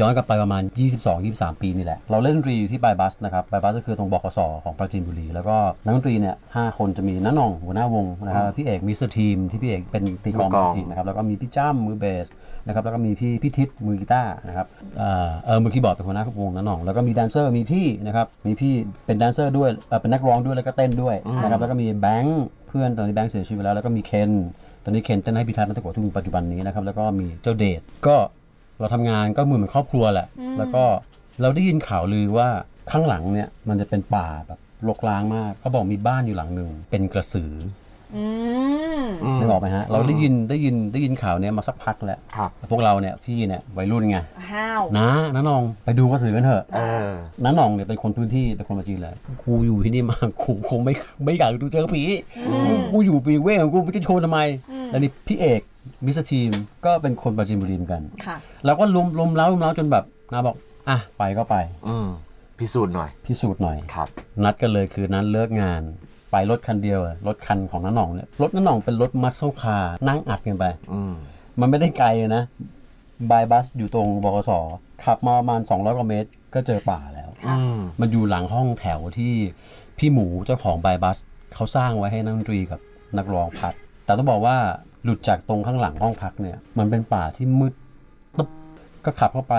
ย้อนกลับไปประมาณ 22-23 ปีนี่แหละ เราเล่นดนตรีอยู่ที่บายบัสนะครับบายบัสก็คือตรงบกสของปราจีนบุรี แล้วก็นักดนตรีเนี่ยห้าคนจะมีน้าหน่องหัวหน้าวงนะครับพี่เอกมิสเตอร์ทีมที่พี่เอกเป็นตีกลองมืมิอสกลองเตอร์ทีมนะครับแล้วก็มีพี่จ้ำมือเบสนะครับแล้วก็มีพี่พี่ทิศมือกีตาร์นะครับเอ่อเออมือคีย์บอร์ดเป็นหัวหน้าวงน้าหน่องแล้วก็มีแดนเซอร์มีพี่นะครับมีพี่เป็นแดนเซอร์ด้วยเอ่อเป็นนักร้องด้วยแล้วก็เต้นด้วยนะครับแล้วก็มีแบงค์เพื่อนตอนนี้แบงค์เสียชีวิตไปแล้วแล้วก็มีเคนตอนนี้เคนเต้นให้พิทัศน์นัตะโกะที่มีปัจจุบันนี้นะครับแล้วก็มีเจ้าเดชก็ เราทำงานก็เหมือนครอบครัวแหละแล้วก็เราได้ยินข่าวลือว่าข้างหลังเนี่ยมันจะเป็นป่าแบบรกร้างมากเขาบอกมีบ้านอยู่หลังหนึ่งเป็นกระสืออืมอืมนึกออกไหมฮะ เราได้ยินได้ยินได้ยินข่าวเนี้ยมาสักพักแล้วครับพวกเราเนี่ยพี่เนี่ยวัยรุ่นไงห้าว นะน้าน้องไปดูกระสือกันเถอะ เออ น้าหน่องเนี่ยเป็นคนพื้นที่เป็นคนมาจีนแหละกูอยู่ที่นี่มา กูคงไม่ไม่อยากดูเจอผีกูอยู่ปีเว้ยของกูไม่จะโชว์ทำไม แล้วนี่พี่เอกมิสเตอร์ทีมก็เป็นคนปราจีนบุรีเหมือนกันค่ะ เราก็ลุมลุมเล้าลุมเล้าจนแบบนาบอกอะไปก็ไปอืมพิสูจน์หน่อย พิสูจน์หน่อย ครับ นัดกันเลยคือนั้นเลิกงาน ไปรถคันเดียวอะรถคันของน้าหน่องเนี่ยรถน้าหน่องเป็นรถมัสเซลคาร์นั่งอัดกันไป อืมมันไม่ได้ไกลนะบายบัสอยู่ตรงบกสขับมาประมาณ 200กว่าเมตร ก็เจอป่าแล้วค่ะอืมมันอยู่หลังห้องแถวที่พี่หมูเจ้าของบายบัสเขาสร้างไว้ให้นักดนตรีกับนักร้องพักแต่ต้องบอกว่า หลุดจากตรงข้างหลังห้องพักเนี่ย มันเป็นป่าที่มืดตึ๊บก็ขับเข้าไป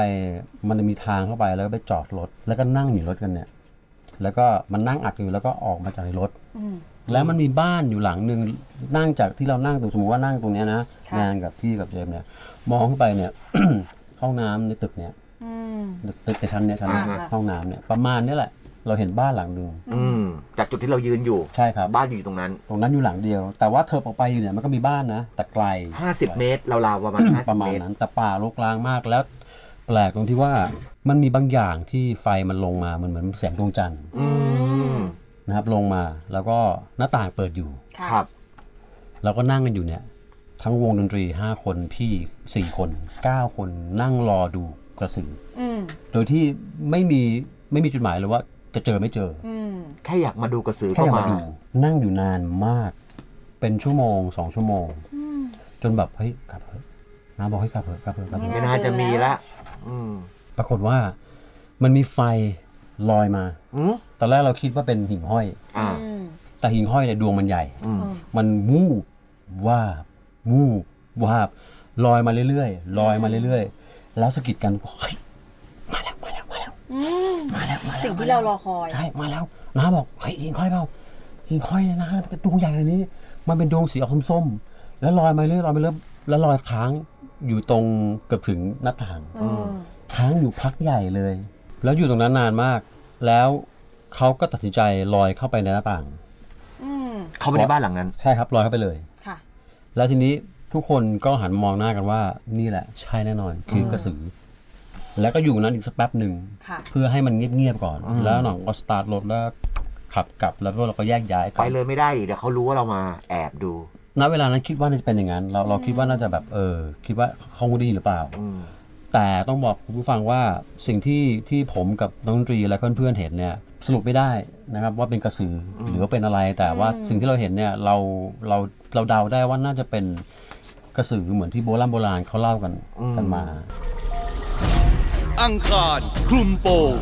มันจะมีทางเข้าไปแล้วก็ไปจอดรถ แล้วก็นั่งอยู่รถกันเนี่ย แล้วก็มันนั่งอัดอยู่แล้วก็ออกมาจากในรถอืมแล้วมันมีบ้านอยู่หลังหนึ่งนั่งจากที่เรานั่งตรงสมมติว่านั่งตรงเนี้ยนะค่ะ งานกับพี่กับเจมส์เนี่ย มองขึ้นไปเนี่ย ห้องน้ำในตึกเนี่ย อืม ตึกในชั้นเนี่ยชั้นเนี่ยอ่าฮะ ห้องน้ำเนี่ยประมาณนี้แหละ เราเห็นบ้านหลังหนึ่งอืม จากจุดที่เรายืนอยู่ ใช่ครับ บ้านอยู่ตรงนั้น ตรงนั้นอยู่หลังเดียว แต่ว่าเธอออกไปอยู่เนี่ยมันก็มีบ้านนะแต่ไกล 50 เมตรราวๆประมาณป50ระมาเมณตรนั้นแต่ป่ารกร้างมากแล้ว แปลกตรงที่ว่ามันมีบางอย่างที่ไฟมันลงมามันเหมือนแสงดวงจันทร์อืมนะครับลงมาแล้วก็หน้าต่างเปิดอยู่ ค่ะครับ เราก็นั่งกันอยู่เนี่ย ทั้งวงดนตรี 5 คนพี่ 4 คน 9 คนนั่งรอดูกระสือ อืม โดยที่ไม่มีไม่มีจุดหมายเลยว่า จะเจอไม่เจออืม แค่อยากมาดูกระสือแค่ก็อยากมามาดูนั่งอยู่นานมาก เป็นชั่วโมงสองชั่วโมง อืม จนแบบเฮ้ยกลับเถอะน้าบอกให้ยกลับเถอะกลับเถอะกลับเถไม่อะไม่น่าจะมีละอืมปรากฏว่า มันมีไฟลอยมา อืมตอนแรกเราคิดว่าเป็นหิ่งห้อย อ่าอืมแต่หิ่งห้อยเนี่ยดวงมันใหญ่ อืมอืมมันวูบวาบวูบวาบลอยมาเรื่อยๆลอยมาเรื่อยๆ แล้วสะกิดกันบอกเฮ้ยมาแล้วมาแล้วมาแล้ว อื มมาแล้วมาแล้วสิ่งที่เรารอคอยใช่มาแล้วน้าบอกเฮ้ยหิ่งห้อยเปล่าหิ่งห้อยเนยนะจะดวงใหญ่เลยนี้ มันเป็นดวงสีออกส้มๆแล้วลอยมาเรื่อยลอยมาเรื่อยแล้วลอยค้างอยู่ตรงเกือบถึงหน้าต่างอืมค้างอยู่พักใหญ่เลย แล้วอยู่ตรงนั้นนานมาก แล้วเขาก็ตัดสินใจลอยเข้าไปในหน้าต่างอืมเขาไปในบ้านหลังนั้น ใช่ครับลอยเข้าไปเลยค่ะ แล้วทีนี้ทุกคนก็หันมองหน้ากันว่านี่แหละ ใช่แน่นอนคือกระสือ แล้วก็อยู่นั้นอีกสักแป๊บหนึ่งค่ะ เพื่อให้มันเงียบๆก่อน อืม แล้วหน่องก็สตาร์ทรถแล้วขับกลับแล้วพวกเราก็แยกย้ายกัไปเลยไม่ได้ดิเดี๋ยวเขารู้ว่าเรามาแอบดู ณเวลานั้นคิดว่าน่าจะเป็นอย่างนั้น เราเราคิดว่าน่าจะแบบเออคิดว่าเขาคงไดีหรือเปล่า อืม แต่ต้องบอกคุณผู้ฟังว่าสิ่งที่ที่ผมกับน้องดนตรีและเพื่อนๆเห็นเนี่ยสรุปไม่ได้นะครับว่าเป็นกระสืออหรือว่าเป็นอะไร แต่ว่าสิ่งที่เราเห็นเนี่ยเราเราเราเดาได้ว่าน่าจะเป็นกระสือเหมือนที่โบราณโบราณเขาเล่ากันอืมกันมา อังคารคลุมโปง